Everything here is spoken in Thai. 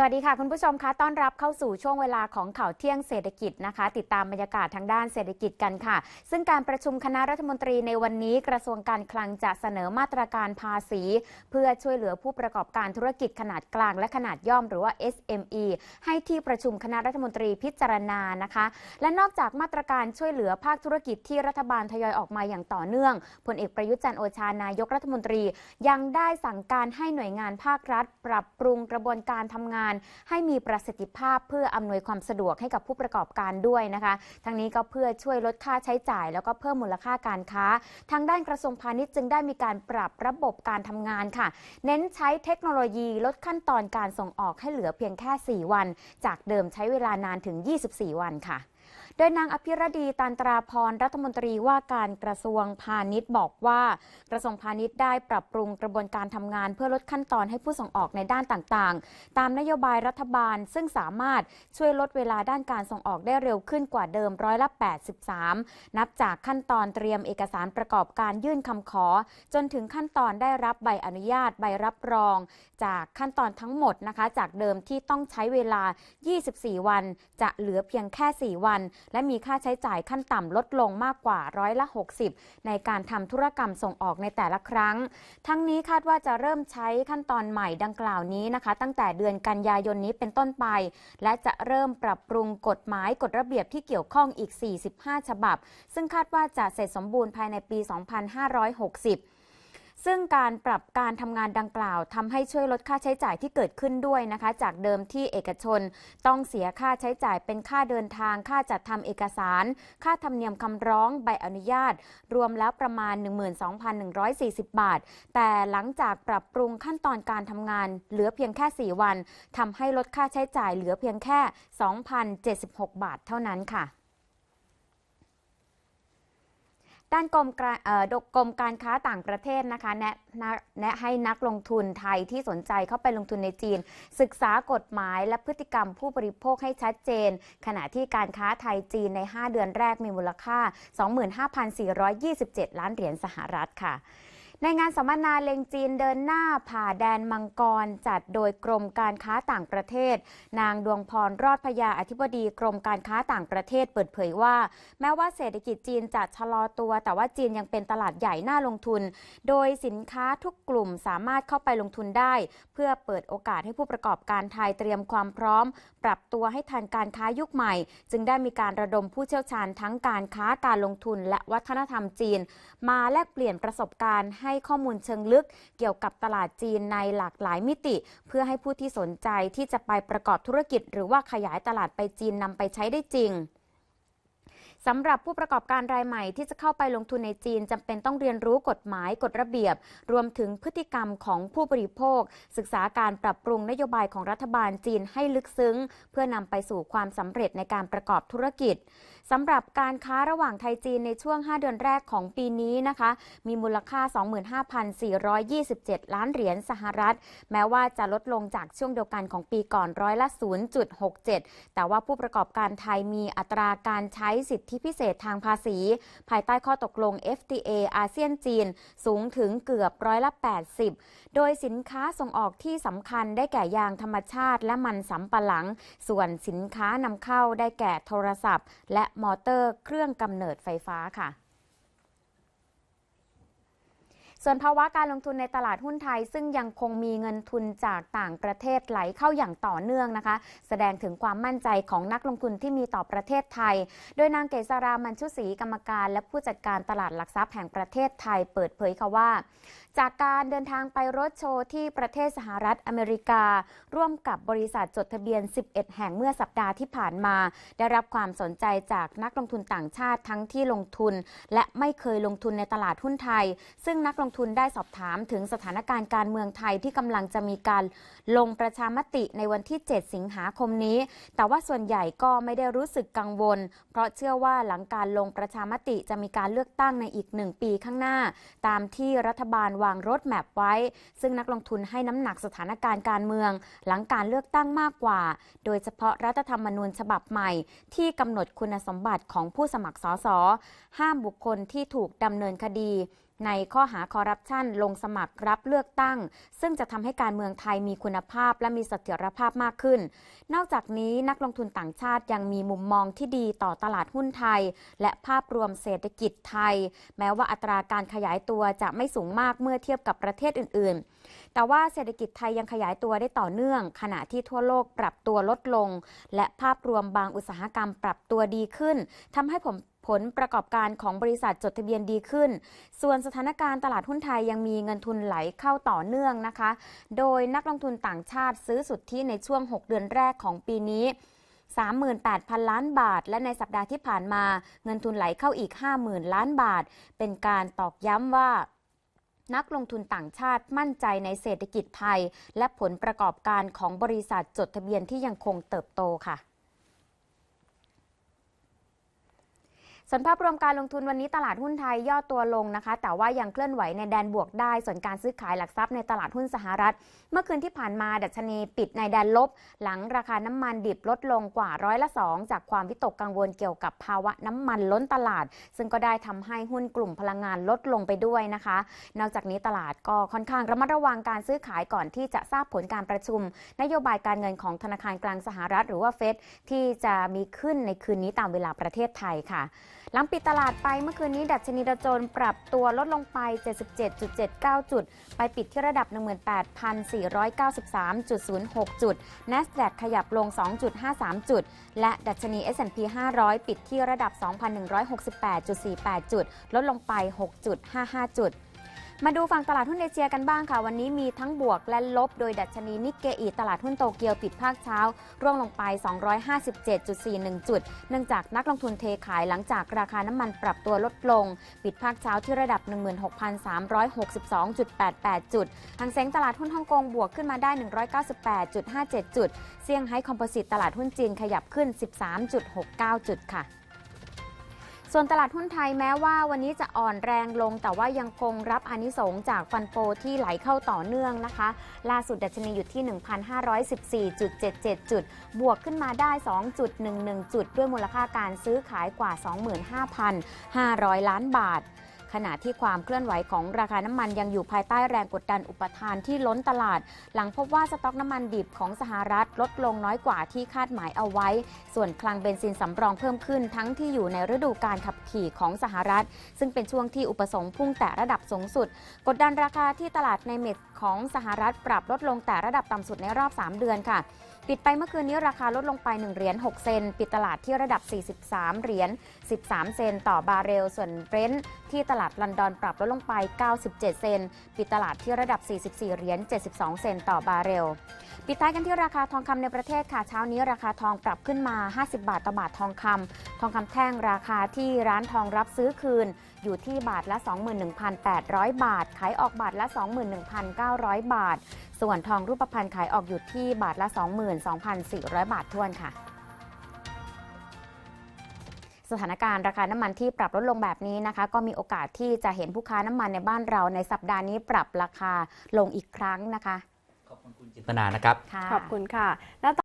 สวัสดีค่ะ คุณผู้ชมคะต้อนรับเข้าสู่ช่วงเวลาของข่าวเที่ยงเศรษฐกิจนะคะ ติดตามบรรยากาศทางด้านเศรษฐกิจกันค่ะ ซึ่งการประชุมคณะรัฐมนตรีในวันนี้กระทรวงการคลังจะเสนอมาตรการภาษี เพื่อช่วยเหลือผู้ประกอบการธุรกิจขนาดกลางและขนาดย่อมหรือว่า SME ให้ที่ประชุมคณะรัฐมนตรีพิจารณานะคะ และนอกจากมาตรการช่วยเหลือภาคธุรกิจที่รัฐบาลทยอยออกมาอย่างต่อเนื่องพลเอกประยุทธ์จันโอชานายกรัฐมนตรี ยังได้สั่งการให้หน่วยงานภาครัฐ ปรับปรุงกระบวนการทำงานให้มีประสิทธิภาพเพื่ออำนวยความสะดวกให้กับผู้ประกอบการด้วยนะคะ ทั้งนี้ก็เพื่อช่วยลดค่าใช้จ่าย แล้วก็เพิ่มมูลค่าการค้า ทางด้านกระทรวงพาณิชย์จึงได้มีการปรับระบบการทำงานค่ะ เน้นใช้เทคโนโลยีลดขั้นตอนการส่งออกให้เหลือเพียงแค่ 4 วัน จากเดิมใช้เวลานานถึง 24 วันค่ะ ดยนางอภิรดีตันตราพรรัฐมนตรีว่าการกระทรวงพาณิชย์บอกว่า กระทรวงพาณิชย์ได้ปรับปรุงกระบวนการทำงาน เพื่อลดขั้นตอนให้ผู้ส่งออกในด้านต่างๆ ตามนโยบายรัฐบาลซึ่งสามารถช่วยลดเวลาด้านการส่งออกได้เร็วขึ้นกว่าเดิมร้อยละ83 นับจากขั้นตอนเตรียมเอกสารประกอบการยื่นคำขอ จนถึงขั้นตอนได้รับใบอนุญาตใบรับรอง จากขั้นตอนทั้งหมดนะคะ จากเดิมที่ต้องใช้เวลา 24 วัน จะเหลือเพียงแค่ 4 วันและมีค่าใช้จ่ายขั้นต่ำลดลงมากกว่าร้อยละ 60 ในการทำธุรกรรมส่งออกในแต่ละครั้ง ทั้งนี้คาดว่าจะเริ่มใช้ขั้นตอนใหม่ดังกล่าวนี้นะคะ ตั้งแต่เดือนกันยายนนี้เป็นต้นไป และจะเริ่มปรับปรุงกฎหมายกฎระเบียบที่เกี่ยวข้องอีก 45 ฉบับ ซึ่งคาดว่าจะเสร็จสมบูรณ์ภายในปี 2560 ซึ่งการปรับการทำงานดังกล่าวทำให้ช่วยลดค่าใช้จ่ายที่เกิดขึ้นด้วยนะคะ จากเดิมที่เอกชนต้องเสียค่าใช้จ่ายเป็นค่าเดินทาง ค่าจัดทำเอกสาร ค่าธรรมเนียมคำร้องใบอนุญาต รวมแล้วประมาณ 12,140 บาท แต่หลังจากปรับปรุงขั้นตอนการทำงาน เหลือเพียงแค่ 4 วันทำให้ลดค่าใช้จ่ายเหลือเพียงแค่ 2,076 บาทเท่านั้นค่ะ ด้านกรมการกรมการค้าต่างประเทศนะคะแนะนะแนะให้นักลงทุนไทยที่สนใจเข้าไปลงทุนในจีน ศึกษากฎหมายและพฤติกรรมผู้บริโภคให้ชัดเจน ขณะที่การค้าไทยจีนใน 5 เดือนแรกมีมูลค่า 25,427 ล้านเหรียญสหรัฐค่ะ ในงานสัมมนาเลงจีนเดินหน้าผ่าแดนมังกร จัดโดยกรมการค้าต่างประเทศ นางดวงพรรอดพยาอธิบดีกรมการค้าต่างประเทศเปิดเผยว่า แม้ว่าเศรษฐกิจจีนจะชะลอตัว แต่ว่าจีนยังเป็นตลาดใหญ่น่าลงทุน โดยสินค้าทุกกลุ่มสามารถเข้าไปลงทุนได้ เพื่อเปิดโอกาสให้ผู้ประกอบการไทยเตรียมความพร้อม ปรับตัวให้ทันการค้ายุคใหม่ จึงได้มีการระดมผู้เชี่ยวชาญทั้งการค้าการลงทุน และวัฒนธรรมจีน มาแลกเปลี่ยนประสบการณ์ให้ข้อมูลเชิงลึกเกี่ยวกับตลาดจีนในหลากหลายมิติ เพื่อให้ผู้ที่สนใจที่จะไปประกอบธุรกิจ หรือว่าขยายตลาดไปจีนนำไปใช้ได้จริงสำหรับผู้ประกอบการรายใหม่ที่จะเข้าไปลงทุนในจีนจำเป็นต้องเรียนรู้กฎหมายกฎระเบียบ รวมถึงพฤติกรรมของผู้บริโภค ศึกษาการปรับปรุงนโยบายของรัฐบาลจีนให้ลึกซึ้ง เพื่อนำไปสู่ความสำเร็จในการประกอบธุรกิจ สำหรับการค้าระหว่างไทยจีนในช่วง 5 เดือนแรกของปีนี้นะคะ มีมูลค่า 25,427 ล้านเหรียญสหรัฐ แม้ว่าจะลดลงจากช่วงเดียวกันของปีก่อนร้อยละ 0.67 แต่ว่าผู้ประกอบการไทยมีอัตราการใช้สิทธิพิเศษทางภาษี ภายใต้ข้อตกลง FTA อาเซียนจีน สูงถึงเกือบร้อยละ 80 โดยสินค้าส่งออกที่สำคัญได้แก่ยางธรรมชาติและมันสำปะหลัง ส่วนสินค้านำเข้าได้แก่โทรศัพท์ และมอเตอร์เครื่องกำเนิดไฟฟ้าค่ะส่วนภาวะการลงทุนในตลาดหุ้นไทย ซึ่งยังคงมีเงินทุนจากต่างประเทศไหลเข้าอย่างต่อเนื่องนะคะ แสดงถึงความมั่นใจของนักลงทุนที่มีต่อประเทศไทย โดยนางเกษรามันชุศรีกรรมการ และผู้จัดการตลาดหลักทรัพย์แห่งประเทศไทยเปิดเผยค่ะว่า จากการเดินทางไปรถโชว์ที่ประเทศสหรัฐอเมริกา ร่วมกับบริษัทจดทะเบียน 11 แห่งเมื่อสัปดาห์ที่ผ่านมา ได้รับความสนใจจากนักลงทุนต่างชาติทั้งที่ลงทุน และไม่เคยลงทุนในตลาดหุ้นไทย ซึ่งนักลงทุนได้สอบถามถึงสถานการณ์การเมืองไทยที่กำลังจะมีการลงประชามติในวันที่ 7 สิงหาคมนี้ แต่ว่าส่วนใหญ่ก็ไม่ได้รู้สึกกังวล เพราะเชื่อว่าหลังการลงประชามติจะมีการเลือกตั้งในอีกหนึ่งปีข้างหน้า ตามที่รัฐบาลวางรถแมพไว้ ซึ่งนักลงทุนให้น้ำหนักสถานการณ์การเมือง หลังการเลือกตั้งมากกว่า โดยเฉพาะรัฐธรรมนูญฉบับใหม่ ที่กำหนดคุณสมบัติของผู้สมัครสสห้ามบุคคลที่ถูกดำเนินคดี ในข้อหาคอร์รัปชันลงสมัครรับเลือกตั้ง ซึ่งจะทำให้การเมืองไทยมีคุณภาพและมีเสถียรภาพมากขึ้น นอกจากนี้นักลงทุนต่างชาติยังมีมุมมองที่ดีต่อตลาดหุ้นไทย และภาพรวมเศรษฐกิจไทย แม้ว่าอัตราการขยายตัวจะไม่สูงมากเมื่อเทียบกับประเทศอื่น ๆ แต่ว่าเศรษฐกิจไทยยังขยายตัวได้ต่อเนื่อง ขณะที่ทั่วโลกปรับตัวลดลง และภาพรวมบางอุตสาหกรรมปรับตัวดีขึ้นทำให้ผม ผลประกอบการของบริษัทจดทะเบียนดีขึ้น ส่วนสถานการณ์ตลาดหุ้นไทยยังมีเงินทุนไหลเข้าต่อเนื่องนะคะ โดยนักลงทุนต่างชาติซื้อสุทธิในช่วง 6 เดือนแรกของปีนี้38,000 ล้านบาท และในสัปดาห์ที่ผ่านมาเงินทุนไหลเข้าอีก 50,000 ล้านบาท เป็นการตอกย้ำว่านักลงทุนต่างชาติมั่นใจในเศรษฐกิจไทย และผลประกอบการของบริษัทจดทะเบียนที่ยังคงเติบโตค่ะ ส่วนภาพรวมการลงทุนวันนี้ตลาดหุ้นไทยย่อตัวลงนะคะ แต่ว่ายังเคลื่อนไหวในแดนบวกได้ ส่วนการซื้อขายหลักทรัพย์ในตลาดหุ้นสหรัฐ เมื่อคืนที่ผ่านมาดัชนีปิดในแดนลบ หลังราคาน้ำมันดิบลดลงกว่าร้อยละสองจากความวิตกกังวลเกี่ยวกับภาวะน้ำมันล้นตลาด ซึ่งก็ได้ทำให้หุ้นกลุ่มพลังงานลดลงไปด้วยนะคะ นอกจากนี้ตลาดก็ค่อนข้างระมัดระวังการซื้อขายก่อนที่จะทราบผลการประชุม นโยบายการเงินของธนาคารกลางสหรัฐ หรือว่าเฟดที่จะมีขึ้นในคืนนี้ตามเวลาประเทศไทยค่ะ หลังปิดตลาดไปเมื่อคืนนี้ดัชนีดาวโจนส์ปรับตัวลดลงไป 77.79 จุด ไปปิดที่ระดับ 18,493.06 จุด NASDAQ ขยับลง 2.53 จุด และดัชนี S&P 500 ปิดที่ระดับ 2,168.48 จุด ลดลงไป 6.55 จุด มาดูฝั่งตลาดหุ้นเอเชียกันบ้างค่ะ วันนี้มีทั้งบวกและลบ โดยดัชนีนิกเกอีตลาดหุ้นโตเกียวปิดภาคเช้า ร่วงลงไป 257.41 จุด เนื่องจากนักลงทุนเทขายหลังจากราคาน้ำมันปรับตัวลดลง ปิดภาคเช้าที่ระดับ 16,362.88 จุดหางเซ็งตลาดหุ้นฮ่องกงบวกขึ้นมาได้ 198.57 จุด เซี่ยงไฮ้คอมโพสิตตลาดหุ้นจีนขยับขึ้น 13.69 จุดค่ะ ส่วนตลาดหุ้นไทยแม้ว่าวันนี้จะอ่อนแรงลง แต่ว่ายังคงรับอนิสงส์จากฟันโฟที่ไหลเข้าต่อเนื่องนะคะ ล่าสุดดัชนีอยู่ที่ 1,514.77 จุด บวกขึ้นมาได้ 2.11 จุด ด้วยมูลค่าการซื้อขายกว่า 25,500 ล้านบาท ขณะที่ความเคลื่อนไหวของราคาน้ำมันยังอยู่ภายใต้แรงกดดันอุปทานที่ล้นตลาด หลังพบว่าสต็อกน้ำมันดิบของสหรัฐลดลงน้อยกว่าที่คาดหมายเอาไว้ ส่วนคลังเบนซินสำรองเพิ่มขึ้นทั้งที่อยู่ในฤดูการขับขี่ของสหรัฐ ซึ่งเป็นช่วงที่อุปสงค์พุ่งแต่ระดับสูงสุด กดดันราคาที่ตลาดในเม็ดของสหรัฐปรับลดลงแต่ระดับต่ำสุดในรอบ 3 เดือนค่ะปิดไปเมื่อคืนนี้ราคาลดลงไป 1 เหรียญ 6 เซน ปิดตลาดที่ระดับ 43 เหรียญ 13 เซน ต่อบาร์เรล ส่วนเบรนท์ที่ตลาดลาดลอนดอนปรับลดลงไป 97 เซน ปิดตลาดที่ระดับ 44 เหรียญ 72 เซนต่อบาร์เรล ปิดท้ายกันที่ราคาทองคำในประเทศค่ะ เช้านี้ราคาทองปรับขึ้นมา 50 บาทต่อบาททองคำ ทองคำแท่งราคาที่ร้านทองรับซื้อคืน อยู่ที่บาทละ 21,800 บาท ขายออกบาทละ 21,900 บาท ส่วนทองรูปพรรณขายออกอยู่ที่บาทละ 22,400 บาททวนค่ะ สถานการณ์ราคาน้ำมันที่ปรับลดลงแบบนี้นะคะ ก็มีโอกาสที่จะเห็นผู้ค้าน้ำมันในบ้านเราในสัปดาห์นี้ปรับราคาลงอีกครั้งนะคะ ขอบคุณคุณจิตนานะครับค่ะขอบคุณค่ะแล้ว